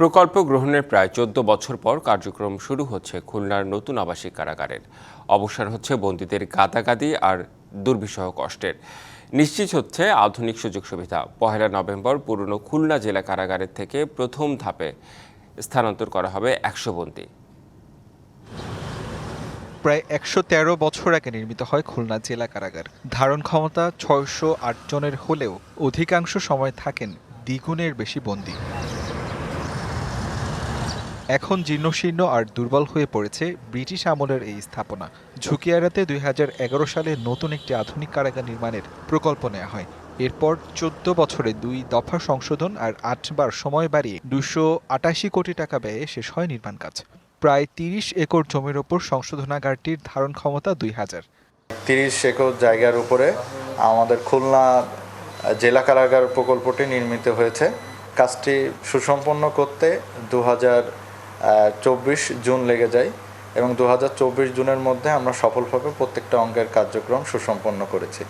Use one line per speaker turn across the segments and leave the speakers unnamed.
প্রকল্প গ্রহণের প্রায় চোদ্দ বছর পর কার্যক্রম শুরু হচ্ছে খুলনার নতুন আবাসিক কারাগারের। অবসান হচ্ছে বন্দীদের গাদাগাদি আর দুর্বিষহ কষ্টের। নিশ্চিত হচ্ছে আধুনিক সুযোগ সুবিধা। পহেলা নভেম্বর পুরনো খুলনা জেলা কারাগারের থেকে প্রথম ধাপে স্থানান্তর করা হবে একশো বন্দী।
প্রায় একশো তেরো বছর আগে নির্মিত হয় খুলনা জেলা কারাগার। ধারণ ক্ষমতা ছয়শো আট জনের হলেও অধিকাংশ সময় থাকেন দ্বিগুণের বেশি বন্দী। এখন জীর্ণশীর্ণ আর দুর্বল হয়ে পড়েছে ব্রিটিশ আমলের এই স্থাপনা। ঝুঁকি এড়াতে দুই সালে নতুন একটি আধুনিক কারাগার নির্মাণের প্রকল্প নেওয়া হয়। এরপর চোদ্দ বছরে দুই দফা সংশোধন আর আটবার সময় বাড়িয়ে দুশো আটাশি কোটি টাকা ব্যয়ে শেষ হয় নির্মাণ কাজ। প্রায় তিরিশ একর জমির ওপর সংশোধনাগারটির ধারণ ক্ষমতা দুই হাজার।
তিরিশ একর জায়গার উপরে আমাদের খুলনা জেলা কারাগার প্রকল্পটি নির্মিত হয়েছে। কাজটি সুসম্পন্ন করতে দু হাজার চব্বিশ জুন লেগে যায় এবং দু জুনের মধ্যে আমরা সফলভাবে প্রত্যেকটা অঙ্গের কার্যক্রম সুসম্পন্ন করেছি।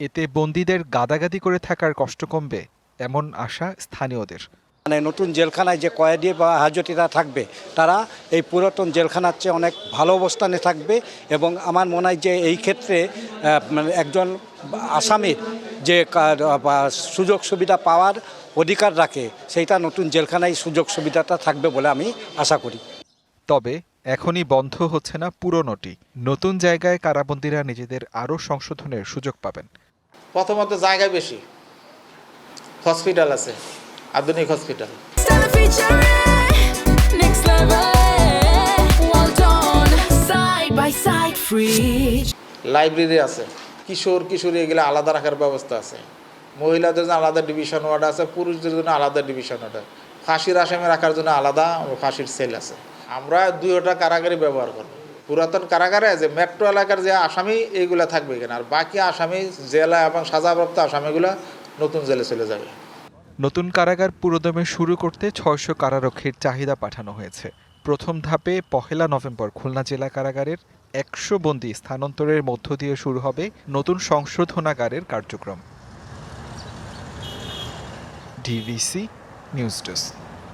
এতে বন্দীদের গাদাগাদি করে থাকার কষ্ট কমবে, এমন আশা স্থানীয়দের।
মানে নতুন জেলখানায় যে কয়েদি বা হাজতিরা থাকবে তারা এই পুরাতন জেলখানার চেয়ে অনেক ভালো অবস্থানে থাকবে এবং আমার মনে হয় যে এই ক্ষেত্রে মানে একজন আসামির যে বা সুযোগ সুবিধা পাওয়ার অধিকার রাখে সেইটা নতুন জেলখানায় সুযোগ সুবিধাটা থাকবে বলে আমি আশা করি।
তবে এখনই বন্ধ হচ্ছে না পুরনোটি। নতুন জায়গায় কারাবন্দীরা নিজেদের আরও সংশোধনের সুযোগ পাবেন।
প্রথমত জায়গা বেশি। হসপিটাল আছে। আধুনিক হসপিটাল. লাইব্রেরি আছে। কিশোর কিশোরী এগুলো আলাদা রাখার ব্যবস্থা আছে। মহিলাদের জন্য আলাদা ডিভিশন ওয়ার্ড আছে পুরুষদের জন্য আলাদা ডিভিশন ওয়ার্ড আছে। ফাঁসির আসামি রাখার জন্য আলাদা ফাঁসির সেল আছে। আমরা দুইটা কারাগারই ব্যবহার করব। পুরাতন কারাগারে যে মেট্রো এলাকার যে আসামি এইগুলা থাকবে এখানে। আর বাকি আসামি জেলা এবং সাজাপ্রাপ্ত আসামিগুলা নতুন জেলে চলে যাবে।
নতুন কারাগার পুরোদমে শুরু করতে ছয়শো কারারক্ষীর চাহিদা পাঠানো হয়েছে। প্রথম ধাপে পহেলা নভেম্বর খুলনা জেলা কারাগারের একশো বন্দি স্থানান্তরের মধ্য দিয়ে শুরু হবে নতুন সংশোধনাগারের কার্যক্রম। DVC news desk.